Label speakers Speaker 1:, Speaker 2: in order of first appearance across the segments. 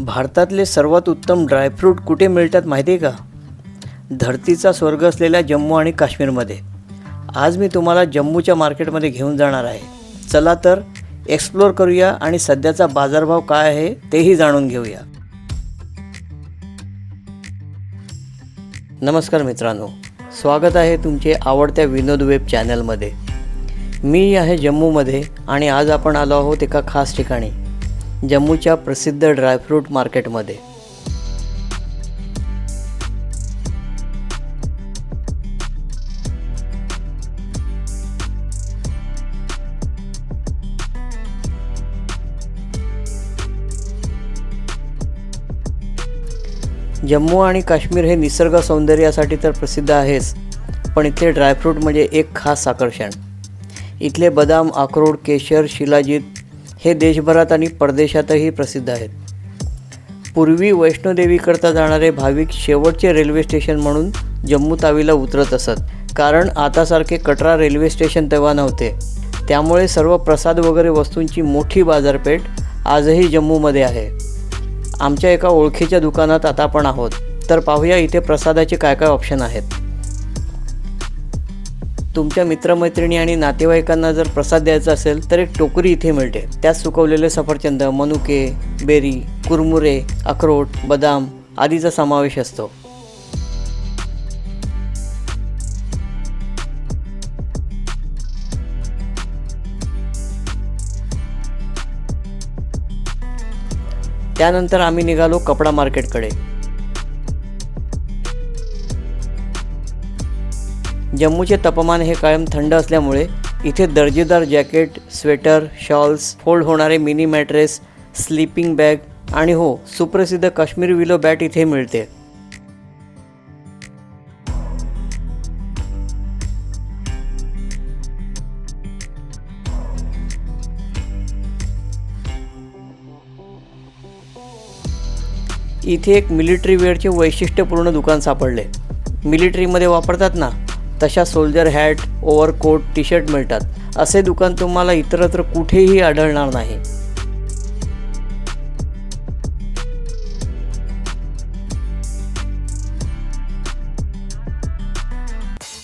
Speaker 1: भारतातले सर्वात उत्तम ड्रायफ्रूट कुठे मिळतात माहिती आहे का? धरतीचा स्वर्ग असलेल्या जम्मू आणि काश्मीरमध्ये. आज मी तुम्हाला जम्मूच्या मार्केटमध्ये घेऊन जाणार आहे. चला तर एक्सप्लोअर करूया आणि सध्याचा बाजारभाव काय आहे तेही जाणून घेऊया. नमस्कार मित्रांनो. स्वागत आहे तुमचे आवडत्या विनोद वेब चॅनलमध्ये. मी आहे जम्मूमध्ये आणि आज आपण आलो आहोत एका खास ठिकाणी. जम्मूच्या प्रसिद्ध ड्रायफ्रूट मार्केटमध्ये. जम्मू आणि काश्मीर हे निसर्ग सौंदर्यासाठी तर प्रसिद्ध आहेच पण इथले ड्रायफ्रूट म्हणजे एक खास आकर्षण. इथले बदाम अक्रोड केशर शिलाजीत हे देशभरात आणि परदेशातही प्रसिद्ध आहेत. पूर्वी वैष्णोदेवीकरता जाणारे भाविक शेवटचे रेल्वे स्टेशन म्हणून जम्मू तावीला उतरत असत. कारण आतासारखे कटरा रेल्वे स्टेशन तेव्हा नव्हते. त्यामुळे सर्व प्रसाद वगैरे वस्तूंची मोठी बाजारपेठ आजही जम्मूमध्ये आहे. आमच्या एका ओळखीच्या दुकानात आता आपण आहोत. तर पाहूया इथे प्रसादाचे काय काय ऑप्शन आहेत. तुमच्या मित्रमैत्रिणी आणि नातेवाईकांना जर प्रसाद द्यायचा असेल तर एक टोकरी इथे मिळते. त्यात सुकवलेले सफरचंद मनुके बेरी कुरमुरे अक्रोट बदाम आदीचा समावेश असतो. त्यानंतर आम्ही निघालो कपडा मार्केटकडे. जम्मूचे तापमान हे कायम थंड असल्यामुळे इथे दर्जेदार जॅकेट स्वेटर शॉल्स फोल्ड होणारे मिनी मॅट्रेस स्लीपिंग बॅग आणि हो सुप्रसिद्ध काश्मीर विलो बॅट इथे मिळते. इथे एक मिलिटरी वेअरचे वैशिष्ट्यपूर्ण दुकान सापडले. मिलिटरीमध्ये वापरतात ना? तशा soldier hat overcoat T shirt मिळतात. असे दुकान तुम्हाला इतरत्र कुठेही आढळणार नाही.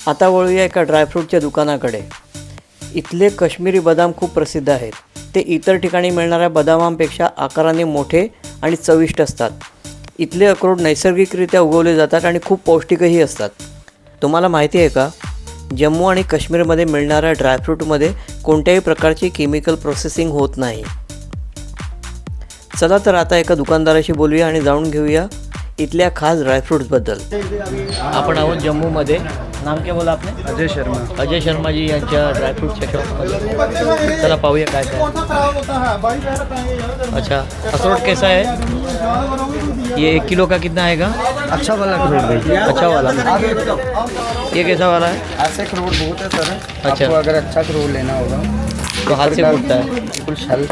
Speaker 1: आता वळूया एका ड्रायफ्रूटच्या दुकानाकडे. इथले काश्मीरी बदाम खूप प्रसिद्ध आहेत. ते इतर ठिकाणी मिळणाऱ्या बदामांपेक्षा आकाराने मोठे आणि चविष्ट असतात. इथले अक्रोड नैसर्गिकरित्या उगवले जातात आणि खूप पौष्टिकही असतात. तुम्हाला माहिती आहे का? जम्मू आणि काश्मीरमध्ये मिळणाऱ्या ड्रायफ्रूटमध्ये कोणत्याही प्रकारची केमिकल प्रोसेसिंग होत नाही. चला तर आता एका दुकानदाराशी बोलूया आणि जाणून घेऊया इथल्या खास ड्रायफ्रूट्सबद्दल आपण आहोत जम्मूमध्ये. नाम क्या बोला आपने
Speaker 2: अजय शर्मा.
Speaker 1: अजय शर्मा जी यांच्या ड्रायफ्रूटच्या शॉपमध्ये चला पाहूया काय काय. अच्छा अखरोट कैसा है? ये एक किलो का कितना आएगा?
Speaker 2: अच्छा वाला करोड़ भाई।
Speaker 1: अच्छा वाला। ये कैसा वाला है?
Speaker 2: ऐसे करोड़ बहुत है सर।
Speaker 1: अच्छा।
Speaker 2: आपको अगर अच्छा करोड़ लेना होगा।
Speaker 1: तो हाथ से फूटता है।
Speaker 2: बिल्कुल शल।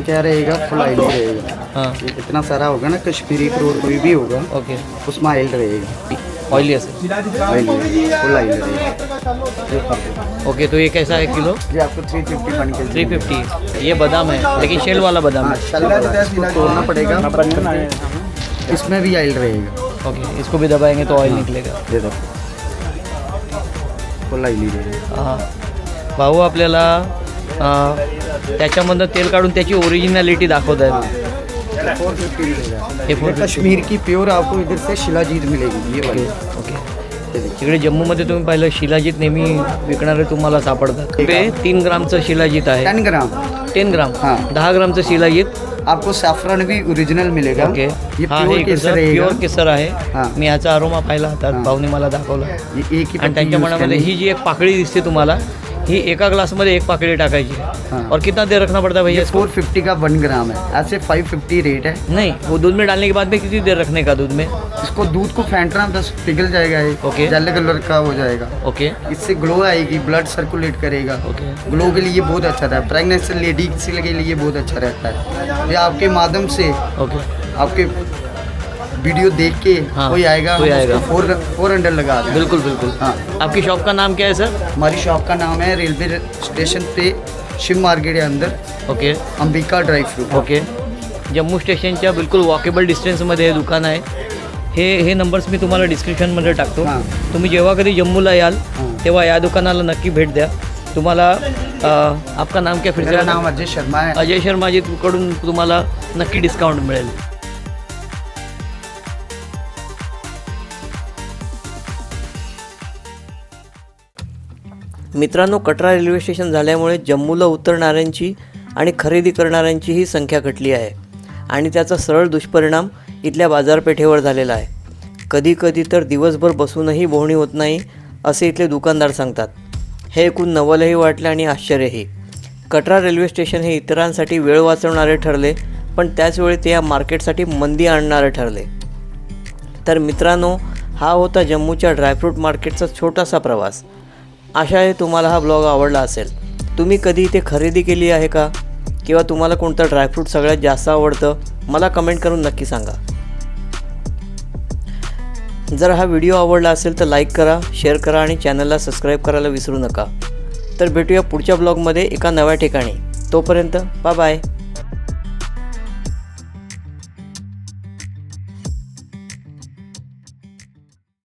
Speaker 2: क्या रहेगा फुल आइल रहेगा।
Speaker 1: हाँ।
Speaker 2: इतना सारा होगा ना कश्मीरी करोड़ कोई भी होगा
Speaker 1: ओके।
Speaker 2: उसमें आइल रहेगा।
Speaker 1: ऑयली
Speaker 2: फुल आइल रहेगा।
Speaker 1: ओके तो ये कैसा है किलो?
Speaker 2: ये आपको थ्री फिफ्टी बन के
Speaker 1: थ्री फिफ्टी ये बादाम है लेकिन शेल वाला बादाम
Speaker 2: हाँ।
Speaker 1: है
Speaker 2: तोड़ना पड़ेगा। इसमें भी आइल रहेगा।
Speaker 1: ओके इसको भी दबाएँगे तो ऑयल निकलेगा।
Speaker 2: दे दो फुल आइल रहेगा।
Speaker 1: हाँ। भाऊ आपल्याला त्याच्यामधनं तेल काढून त्याची ओरिजिनॅलिटी दाखवत आहेत
Speaker 2: फोर फिफ्टी मिलेगा
Speaker 1: हे
Speaker 2: ये
Speaker 1: 450
Speaker 2: कश्मीर की प्योर आपको इधर से शिलाजीत मिलेगी ये वाली.
Speaker 1: ओके इकडे जम्मूमध्ये तुम्ही पाहिलं शिलाजीत नेहमी विकणारे तुम्हाला सापडतात. ते तीन ग्रामचं शिलाजीत आहे.
Speaker 2: Ten gram.
Speaker 1: Ten gram.
Speaker 2: हां.
Speaker 1: दहा ग्रामचं शिलाजीत.
Speaker 2: आपको सैफरन भी ओरिजिनल मिलेगा.
Speaker 1: ओके. हा
Speaker 2: प्योर
Speaker 1: हे
Speaker 2: केसर
Speaker 1: प्युअर केसर आहे. मी याचा अरोमा पाहिला होता
Speaker 2: हां.
Speaker 1: भाऊने मला दाखवला. आणि त्यांच्या मनामध्ये ही जी एक पाकळी दिसते तुम्हाला ही एका ग्लासमध्ये एक पाकळी टाकायची.
Speaker 2: हाँ।
Speaker 1: और कितना देर रखना पड़ता है भैया
Speaker 2: फोर फिफ्टी का वन ग्राम है. ऐसे फाइव फिफ्टी रेट है।
Speaker 1: नहीं वो दूध में डालने के बाद में कितनी देर रखने का दूध में?
Speaker 2: इसको दूध को फेंटना बस पिघल जाएगा ये।
Speaker 1: ओके।
Speaker 2: येलो कलर का हो जाएगा।
Speaker 1: ओके
Speaker 2: इससे ग्लो आएगी ब्लड सर्कुलेट करेगा।
Speaker 1: ओके
Speaker 2: ग्लो के लिए बहुत अच्छा रहता है। प्रेगनेंसी लेडी के लिए बहुत अच्छा रहता है। ये आपके माध्यम से
Speaker 1: ओके
Speaker 2: आपके वीडियो देख के
Speaker 1: हाँ,
Speaker 2: कोई आएगा
Speaker 1: कोई आएगा।
Speaker 2: फोर फोर हंड्रेड लगा
Speaker 1: बिल्कुल बिल्कुल।
Speaker 2: हाँ।
Speaker 1: आपकी शॉप का नाम क्या है सर
Speaker 2: हमारी शॉप का नाम है रेलवे स्टेशन पे शिव मार्केट के अंदर
Speaker 1: okay.
Speaker 2: Ambika dry fruit
Speaker 1: okay. Jammu स्टेशनच्या बिलकुल वॉकेबल डिस्टन्समध्ये हे दुकान आहे. हे हे नंबर्स मी तुम्हाला डिस्क्रिप्शनमध्ये टाकतो. तुम्ही जेव्हा कधी जम्मूला याल. तेव्हा या दुकानाला नक्की भेट द्या. तुम्हाला आपका नाम क्या फिर
Speaker 2: नाम अजय शर्मा है।
Speaker 1: अजय शर्माजीकडून तुम्हाला नक्की डिस्काउंट मिळेल. मित्रांनो कटरा रेल्वे स्टेशन झाल्यामुळे जम्मूला उतरणाऱ्यांची आणि खरेदी करणाऱ्यांचीही संख्या घटली आहे. आणि त्याचा सरळ दुष्परिणाम इथल्या बाजारपेठेवर झालेला आहे. कधी कधी तर दिवसभर बसूनही बोहणी होत नाही असे इथले दुकानदार सांगतात. हे ऐकून नवलही वाटले आणि आश्चर्यही. कटरा रेल्वे स्टेशन हे इतरांसाठी वेळ वाचवणारे ठरले पण त्याचवेळी ते या मार्केटसाठी मंदी आणणारे ठरले. तर मित्रांनो हा होता जम्मूच्या ड्रायफ्रूट मार्केटचा छोटासा प्रवास. आशा आहे तुम्हाला हा ब्लॉग आवडला असेल तुम्ही कधी इथे खरेदी केली आहे का? किंवा तुम्हाला कोणतं ड्रायफ्रूट सगळ्यात जास्त आवडतं मला कमेंट करून नक्की सांगा. जर हा व्हिडिओ आवडला असेल तर लाईक करा शेअर करा आणि चॅनलला सबस्क्राईब करायला विसरू नका. तर भेटूया पुढच्या ब्लॉगमध्ये एका नव्या ठिकाणी. तोपर्यंत बाय बाय